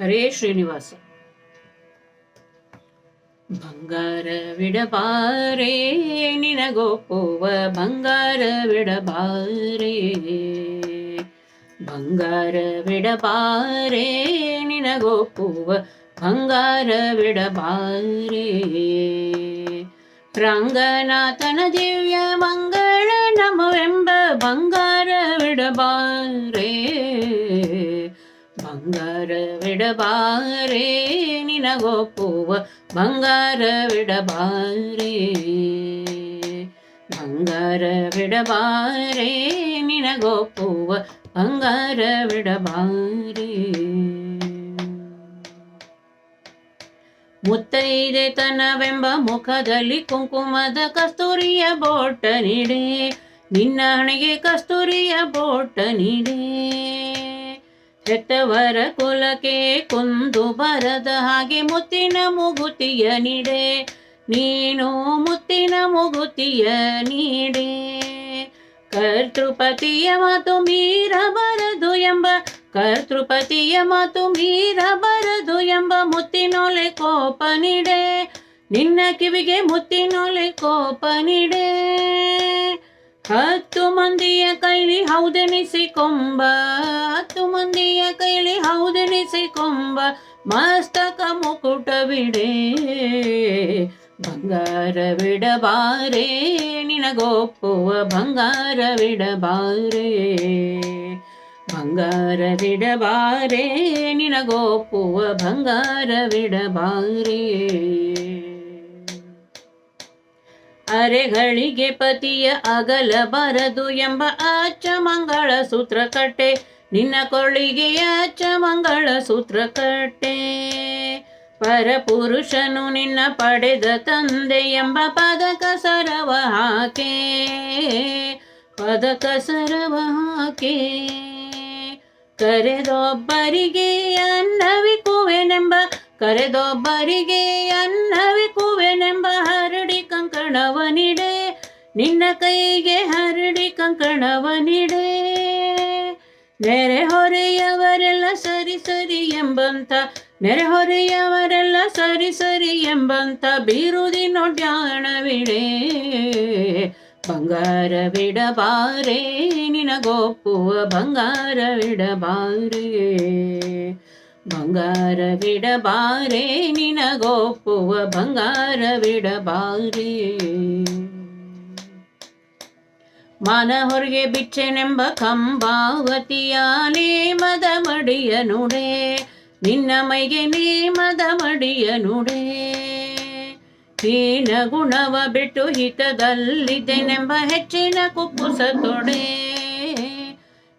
ಹರೇ ಶ್ರೀನಿವಾಸ ಬಂಗಾರವಿಡಬಾರೇ ನಿನಗೊಪ್ಪುವ ಬಂಗಾರವಿಡಬಾರೇ ಬಂಗಾರವಿಡಬಾರೇ ನಿನಗೊಪ್ಪುವ ಬಂಗಾರವಿಡಬಾರೇ ರಂಗನಾಥನ ದಿವ್ಯ ಮಂಗಳ ಬಂಗಾರವಿಡಬಾರೇ ನಿನಗೊಪ್ಪುವ ಬಂಗಾರವಿಡಬಾರೇ. ಬಂಗಾರವಿಡಬಾರೇ, ನಿನಗೊಪ್ಪುವ ಬಂಗಾರವಿಡಬಾರೇ. ಮುತ್ತೈದೆ ತನವೆಂಬ ಮುಖದಲ್ಲಿ ಕುಂಕುಮದ ಕಸ್ತೂರಿಯ ಬೋಟ ನೀಡೆ, ನಿನ್ನ ಹಣೆಗೆ ಕಸ್ತೂರಿಯ ಬೋಟ ನೀಡೆ. ಹೆತ್ತವರ ಕುಲಕ್ಕೆ ಕುಂದು ಬರದ ಹಾಗೆ ಮುತ್ತಿನ ಮುಗುತಿಯ ನೀಡೆ. ನೀನು ಮುತ್ತಿನ ಮುಗುತಿಯ ನೀಡೆ. ಕರ್ತೃಪತಿಯ ಮಾತು ಮೀರಬಾರದು ಎಂಬ, ಕರ್ತೃಪತಿಯ ಮಾತು ಮೀರಬಾರದು ಎಂಬ ಮುತ್ತಿನೊಲೆ ಕೋಪ ನೀಡೆ. ನಿನ್ನ ಕಿವಿಗೆ ಮುತ್ತಿನೊಲೆ ಕೋಪ ನೀಡೆ. ಹತ್ತು ಮಂದಿಯ ಕೈಲಿ ಹೌದೆನಿಸಿಕೊಂಬ ಹತ್ತು ಮಂದಿಯ ಕೈಲಿ ಹೌದೆನಿಸಿಕೊಂಬ ಮಸ್ತಕ ಬಂಗಾರ ವಿಡಬಾರೆ ನಿನಗೊಪ್ಪುವ ಬಂಗಾರವಿಡಬಾರೇ ಬಂಗಾರವಿಡಬಾರೇ ನಿನಗೊಪ್ಪುವ ಬಂಗಾರವಿಡಬಾರೇ ಅರೆಗಳಿಗೆ ಪತಿಯ ಅಗಲಬಾರದು ಎಂಬ ಆಚ ಮಂಗಳ ಸೂತ್ರ ಕಟ್ಟೆ ನಿನ್ನ ಕೊಳ್ಳಿಗೆ ಆಚ ಮಂಗಳ ಸೂತ್ರ ಕಟ್ಟೆ ಪರಪುರುಷನು ನಿನ್ನ ಪಡೆದ ತಂದೆ ಎಂಬ ಪದಕ ಸರವ ಹಾಕೆ. ಪದಕ ಸರವ ಹಾಕೆ. ಕರೆದೊಬ್ಬರಿಗೆ ಅನ್ನವಿಕುವೆನೆಂಬ ಕರೆದೊಬ್ಬರಿಗೆ ಅನ್ನವಿಕುವೆನೆಂಬ ಹರಡಿ ಕಂಕಣವ ನೀಡೆ ನಿನ್ನ ಕೈಗೆ ಹರಡಿ ಕಂಕಣವನಿಡೆ. ನೆರೆ ನೆರೆಹೊರೆಯವರೆಲ್ಲ ಸರಿ ಸರಿ ಎಂಬಂತ ನೆರೆಹೊರೆಯವರೆಲ್ಲ ಸರಿ ಸರಿ ಎಂಬಂತ ಬೀರುದಿ ಬಂಗಾರ ಬಂಗಾರವಿಡಬಾರೇ ನಿನಗೊಪ್ಪುವ ಬಂಗಾರವಿಡಬಾರೇ ಬಂಗಾರವಿಡಬಾರೇ, ನಿನಗೊಪ್ಪುವ ಬಂಗಾರವಿಡಬಾರೆ. ಮನ ಹೊರಗೆ ಬಿಚ್ಚೆನೆಂಬ ಕಂಬಾವತಿಯ ನೇಮದ ಮಡಿಯ ನುಡೆ, ನಿನ್ನ ಮೈಗೆ ನೇಮದ ಮಡಿಯ ನುಡೆ. ಹೀನ ಗುಣವ ಬಿಟ್ಟು ಹಿತದಲ್ಲಿದ್ದೆನೆಂಬ ಹೆಚ್ಚಿನ ಕುಪ್ಪುಸ ತೊಡೆ,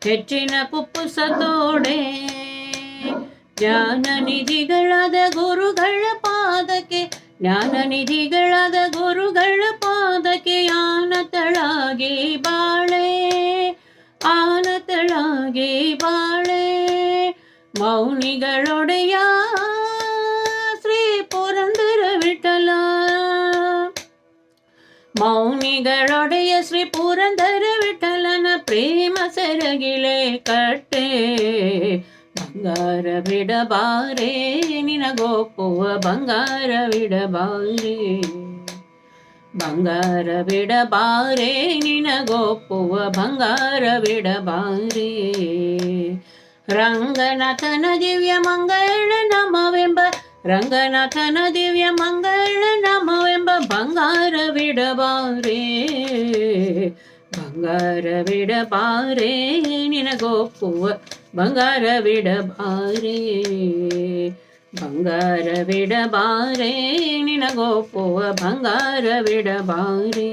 ಹೆಚ್ಚಿನ ಕುಪ್ಪುಸ ತೋಡೆ. ಜ್ಞಾನ ನಿಧಿಗಳಾದ ಗುರುಗಳ ಪಾದಕ್ಕೆ ಜ್ಞಾನ ನಿಧಿಗಳಾದ ಗುರುಗಳ ಪಾದಕ್ಕೆ ಆನತಳಾಗಿ ಬಾಳೆ ಆನತಳಾಗಿ ಬಾಳೆ ಮೌನಿಗಳೊಡೆಯ ಶ್ರೀ ಪುರಂದರ ವಿಠಲ ಮೌನಿಗಳೊಡೆಯ ಶ್ರೀ ಪುರಂದರ ವಿಠಲನ ಪ್ರೇಮ ಸೆರಗಿಲೆ ಕಟ್ಟೆ ಬಂಗಾರ ಬಿಡಬಾರೇ ನಿನಗೊಪ್ಪುವ ಬಂಗಾರ ಬಿಡಬಾರೇ ಬಂಗಾರ ಬಿಡಬಾರೇ ನಿನಗೊಪ್ಪುವ ಬಂಗಾರ ಬಿಡಬಾರೇ ರಂಗನಾಥನ ದಿವ್ಯ ಮಂಗಳ ನಮವೆಂಬ, ರಂಗನಾಥನ ದಿವ್ಯ ಮಂಗಳ ನಮವೆಂಬ ಬಂಗಾರ ಬಿಡಬಾರೇ ಬಂಗಾರ ಬಿಡಬಾರೇ ನಿನಗೊಪ್ಪುವ ಬಂಗಾರ ಬಿಡಬಾರೇ ಬಂಗಾರ ಬಿಡಬಾರೇ ನಿನಗೊಪ್ಪುವ ಬಂಗಾರ ಬಿಡಬಾರೇ